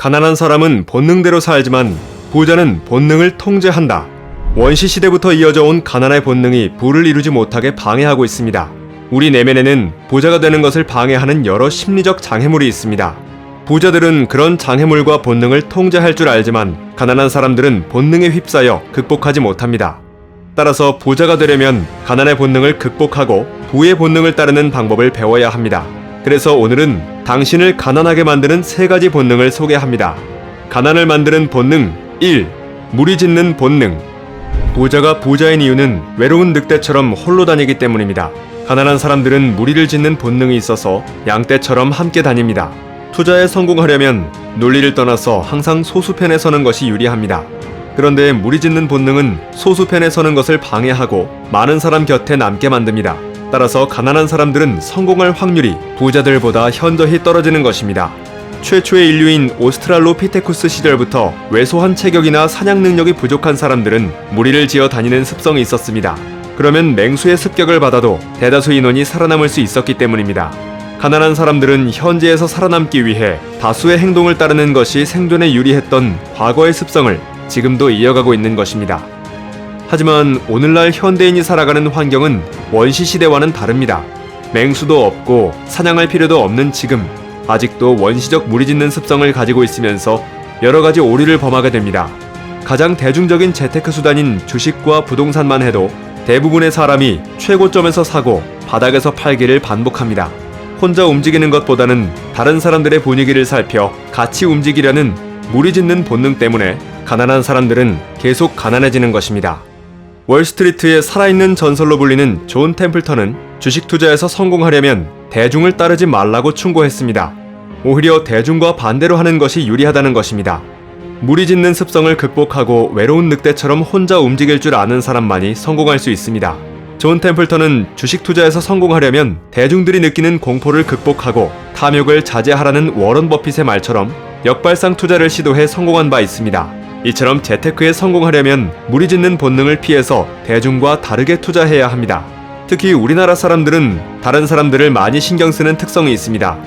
가난한 사람은 본능대로 살지만 부자는 본능을 통제한다. 원시 시대부터 이어져 온 가난의 본능이 부를 이루지 못하게 방해하고 있습니다. 우리 내면에는 부자가 되는 것을 방해하는 여러 심리적 장애물이 있습니다. 부자들은 그런 장애물과 본능을 통제할 줄 알지만 가난한 사람들은 본능에 휩싸여 극복하지 못합니다. 따라서 부자가 되려면 가난의 본능을 극복하고 부의 본능을 따르는 방법을 배워야 합니다. 그래서 오늘은 당신을 가난하게 만드는 세 가지 본능을 소개합니다. 가난을 만드는 본능 1. 무리 짓는 본능 부자가 부자인 이유는 외로운 늑대처럼 홀로 다니기 때문입니다. 가난한 사람들은 무리를 짓는 본능이 있어서 양떼처럼 함께 다닙니다. 투자에 성공하려면 논리를 떠나서 항상 소수편에 서는 것이 유리합니다. 그런데 무리 짓는 본능은 소수편에 서는 것을 방해하고 많은 사람 곁에 남게 만듭니다. 따라서 가난한 사람들은 성공할 확률이 부자들보다 현저히 떨어지는 것입니다. 최초의 인류인 오스트랄로피테쿠스 시절부터 왜소한 체격이나 사냥 능력이 부족한 사람들은 무리를 지어 다니는 습성이 있었습니다. 그러면 맹수의 습격을 받아도 대다수 인원이 살아남을 수 있었기 때문입니다. 가난한 사람들은 현재에서 살아남기 위해 다수의 행동을 따르는 것이 생존에 유리했던 과거의 습성을 지금도 이어가고 있는 것입니다. 하지만 오늘날 현대인이 살아가는 환경은 원시 시대와는 다릅니다. 맹수도 없고 사냥할 필요도 없는 지금 아직도 원시적 무리 짓는 습성을 가지고 있으면서 여러 가지 오류를 범하게 됩니다. 가장 대중적인 재테크 수단인 주식과 부동산만 해도 대부분의 사람이 최고점에서 사고 바닥에서 팔기를 반복합니다. 혼자 움직이는 것보다는 다른 사람들의 분위기를 살펴 같이 움직이려는 무리 짓는 본능 때문에 가난한 사람들은 계속 가난해지는 것입니다. 월스트리트의 살아있는 전설로 불리는 존 템플턴은 주식 투자에서 성공하려면 대중을 따르지 말라고 충고했습니다. 오히려 대중과 반대로 하는 것이 유리하다는 것입니다. 무리 짓는 습성을 극복하고 외로운 늑대처럼 혼자 움직일 줄 아는 사람만이 성공할 수 있습니다. 존 템플턴은 주식 투자에서 성공하려면 대중들이 느끼는 공포를 극복하고 탐욕을 자제하라는 워런 버핏의 말처럼 역발상 투자를 시도해 성공한 바 있습니다. 이처럼 재테크에 성공하려면 무리 짓는 본능을 피해서 대중과 다르게 투자해야 합니다. 특히 우리나라 사람들은 다른 사람들을 많이 신경 쓰는 특성이 있습니다.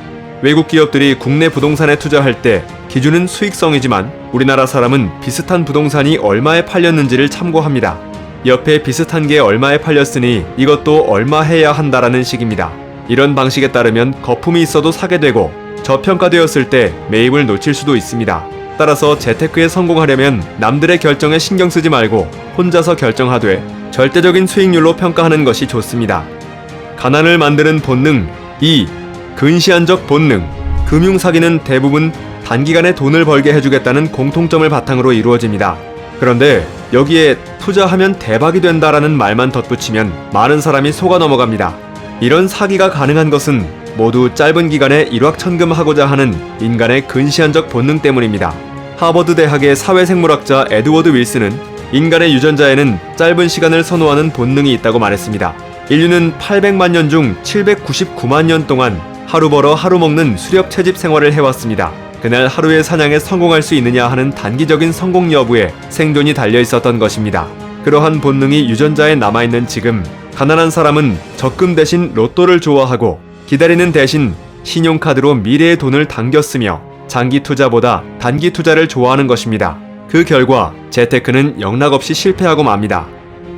외국 기업들이 국내 부동산에 투자할 때 기준은 수익성이지만 우리나라 사람은 비슷한 부동산이 얼마에 팔렸는지를 참고합니다. 옆에 비슷한 게 얼마에 팔렸으니 이것도 얼마 해야 한다라는 식입니다. 이런 방식에 따르면 거품이 있어도 사게 되고 저평가되었을 때 매입을 놓칠 수도 있습니다. 따라서 재테크에 성공하려면 남들의 결정에 신경 쓰지 말고 혼자서 결정하되 절대적인 수익률로 평가하는 것이 좋습니다. 가난을 만드는 본능 2. 근시안적 본능 금융 사기는 대부분 단기간에 돈을 벌게 해주겠다는 공통점을 바탕으로 이루어집니다. 그런데 여기에 투자하면 대박이 된다라는 말만 덧붙이면 많은 사람이 속아 넘어갑니다. 이런 사기가 가능한 것은 모두 짧은 기간에 일확천금하고자 하는 인간의 근시안적 본능 때문입니다. 하버드 대학의 사회생물학자 에드워드 윌슨은 인간의 유전자에는 짧은 시간을 선호하는 본능이 있다고 말했습니다. 인류는 800만 년 중 799만 년 동안 하루 벌어 하루 먹는 수렵 채집 생활을 해왔습니다. 그날 하루의 사냥에 성공할 수 있느냐 하는 단기적인 성공 여부에 생존이 달려 있었던 것입니다. 그러한 본능이 유전자에 남아있는 지금 가난한 사람은 적금 대신 로또를 좋아하고 기다리는 대신 신용카드로 미래의 돈을 당겼으며 장기 투자보다 단기 투자를 좋아하는 것입니다. 그 결과 재테크는 영락없이 실패하고 맙니다.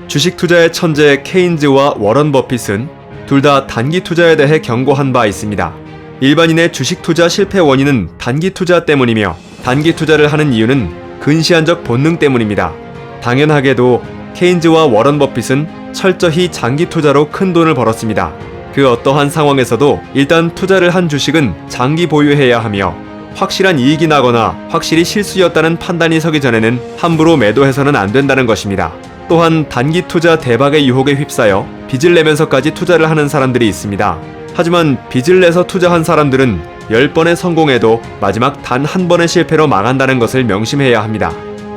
주식 투자의 천재 케인즈와 워런 버핏은 둘 다 단기 투자에 대해 경고한 바 있습니다. 일반인의 주식 투자 실패 원인은 단기 투자 때문이며 단기 투자를 하는 이유는 근시안적 본능 때문입니다. 당연하게도 케인즈와 워런 버핏은 철저히 장기 투자로 큰 돈을 벌었습니다. 그 어떠한 상황에서도 일단 투자를 한 주식은 장기 보유해야 하며 확실한 이익이 나거나 확실히 실수였다는 판단이 서기 전에는 함부로 매도해서는 안 된다는 것입니다. 또한 단기 투자 대박의 유혹에 휩싸여 빚을 내면서까지 투자를 하는 사람들이 있습니다. 하지만 빚을 내서 투자한 사람들은 10번의 성공에도 마지막 단 한 번의 실패로 망한다는 것을 명심해야 합니다.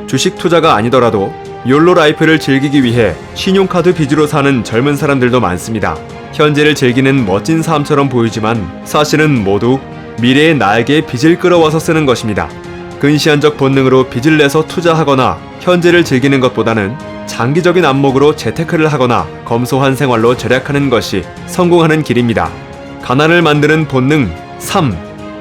주식 투자가 아니더라도 욜로 라이프를 즐기기 위해 신용카드 빚으로 사는 젊은 사람들도 많습니다. 현재를 즐기는 멋진 삶처럼 보이지만 사실은 모두 미래의 나에게 빚을 끌어와서 쓰는 것입니다. 근시안적 본능으로 빚을 내서 투자하거나 현재를 즐기는 것보다는 장기적인 안목으로 재테크를 하거나 검소한 생활로 절약하는 것이 성공하는 길입니다. 가난을 만드는 본능 3.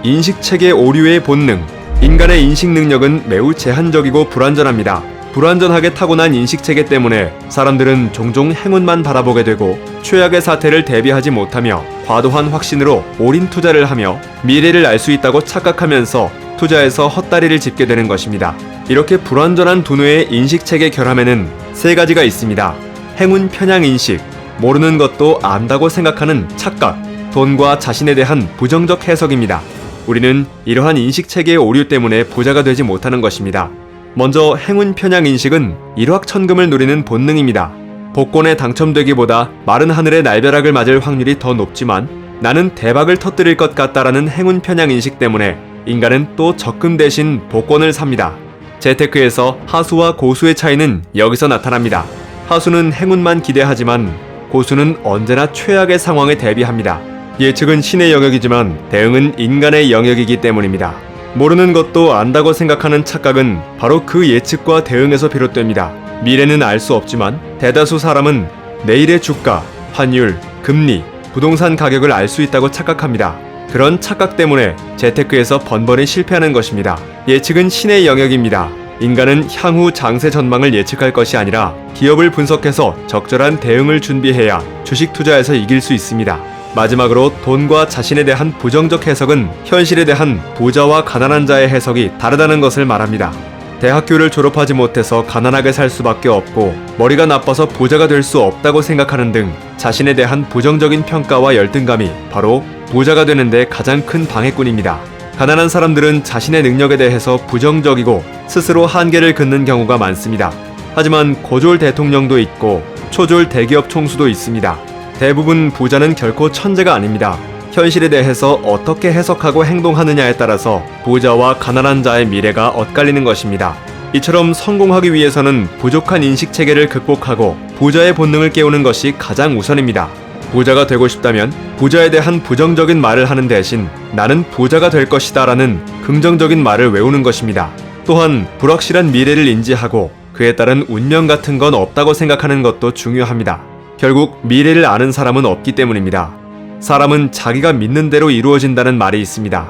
인식체계 오류의 본능 인간의 인식 능력은 매우 제한적이고 불완전합니다. 불완전하게 타고난 인식 체계 때문에 사람들은 종종 행운만 바라보게 되고 최악의 사태를 대비하지 못하며 과도한 확신으로 올인 투자를 하며 미래를 알 수 있다고 착각하면서 투자에서 헛다리를 짚게 되는 것입니다. 이렇게 불완전한 두뇌의 인식 체계 결함에는 세 가지가 있습니다. 행운 편향 인식, 모르는 것도 안다고 생각하는 착각, 돈과 자신에 대한 부정적 해석입니다. 우리는 이러한 인식 체계의 오류 때문에 부자가 되지 못하는 것입니다. 먼저 행운 편향 인식은 일확천금을 노리는 본능입니다. 복권에 당첨되기보다 마른 하늘의 날벼락을 맞을 확률이 더 높지만 나는 대박을 터뜨릴 것 같다라는 행운 편향 인식 때문에 인간은 또 적금 대신 복권을 삽니다. 재테크에서 하수와 고수의 차이는 여기서 나타납니다. 하수는 행운만 기대하지만 고수는 언제나 최악의 상황에 대비합니다. 예측은 신의 영역이지만 대응은 인간의 영역이기 때문입니다. 모르는 것도 안다고 생각하는 착각은 바로 그 예측과 대응에서 비롯됩니다. 미래는 알 수 없지만 대다수 사람은 내일의 주가, 환율, 금리, 부동산 가격을 알 수 있다고 착각합니다. 그런 착각 때문에 재테크에서 번번이 실패하는 것입니다. 예측은 신의 영역입니다. 인간은 향후 장세 전망을 예측할 것이 아니라 기업을 분석해서 적절한 대응을 준비해야 주식 투자에서 이길 수 있습니다. 마지막으로 돈과 자신에 대한 부정적 해석은 현실에 대한 부자와 가난한 자의 해석이 다르다는 것을 말합니다. 대학교를 졸업하지 못해서 가난하게 살 수밖에 없고 머리가 나빠서 부자가 될 수 없다고 생각하는 등 자신에 대한 부정적인 평가와 열등감이 바로 부자가 되는데 가장 큰 방해꾼입니다. 가난한 사람들은 자신의 능력에 대해서 부정적이고 스스로 한계를 긋는 경우가 많습니다. 하지만 고졸 대통령도 있고 초졸 대기업 총수도 있습니다. 대부분 부자는 결코 천재가 아닙니다. 현실에 대해서 어떻게 해석하고 행동하느냐에 따라서 부자와 가난한 자의 미래가 엇갈리는 것입니다. 이처럼 성공하기 위해서는 부족한 인식 체계를 극복하고 부자의 본능을 깨우는 것이 가장 우선입니다. 부자가 되고 싶다면 부자에 대한 부정적인 말을 하는 대신 나는 부자가 될 것이다 라는 긍정적인 말을 외우는 것입니다. 또한 불확실한 미래를 인지하고 그에 따른 운명 같은 건 없다고 생각하는 것도 중요합니다. 결국 미래를 아는 사람은 없기 때문입니다. 사람은 자기가 믿는 대로 이루어진다는 말이 있습니다.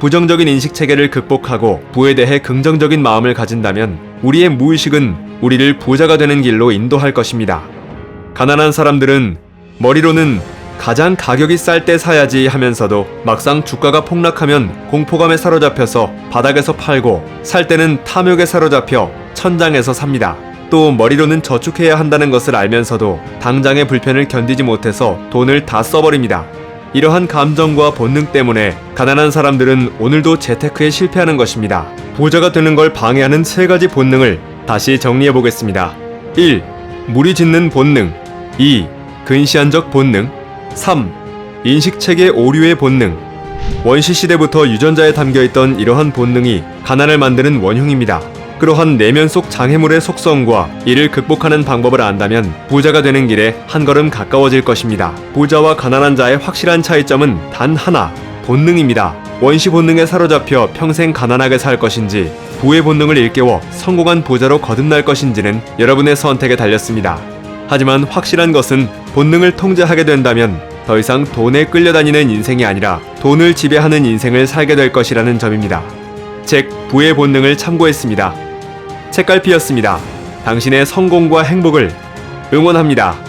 부정적인 인식 체계를 극복하고 부에 대해 긍정적인 마음을 가진다면 우리의 무의식은 우리를 부자가 되는 길로 인도할 것입니다. 가난한 사람들은 머리로는 가장 가격이 쌀 때 사야지 하면서도 막상 주가가 폭락하면 공포감에 사로잡혀서 바닥에서 팔고 살 때는 탐욕에 사로잡혀 천장에서 삽니다. 또 머리로는 저축해야 한다는 것을 알면서도 당장의 불편을 견디지 못해서 돈을 다 써버립니다. 이러한 감정과 본능 때문에 가난한 사람들은 오늘도 재테크에 실패하는 것입니다. 부자가 되는 걸 방해하는 세 가지 본능을 다시 정리해 보겠습니다. 1. 무리 짓는 본능. 2. 근시안적 본능. 3. 인식체계 오류의 본능. 원시 시대부터 유전자에 담겨 있던 이러한 본능이 가난을 만드는 원흉입니다. 그러한 내면 속 장애물의 속성과 이를 극복하는 방법을 안다면 부자가 되는 길에 한 걸음 가까워질 것입니다. 부자와 가난한 자의 확실한 차이점은 단 하나, 본능입니다. 원시 본능에 사로잡혀 평생 가난하게 살 것인지 부의 본능을 일깨워 성공한 부자로 거듭날 것인지는 여러분의 선택에 달렸습니다. 하지만 확실한 것은 본능을 통제하게 된다면 더 이상 돈에 끌려다니는 인생이 아니라 돈을 지배하는 인생을 살게 될 것이라는 점입니다. 책 부의 본능을 참고했습니다. 책갈피였습니다. 당신의 성공과 행복을 응원합니다.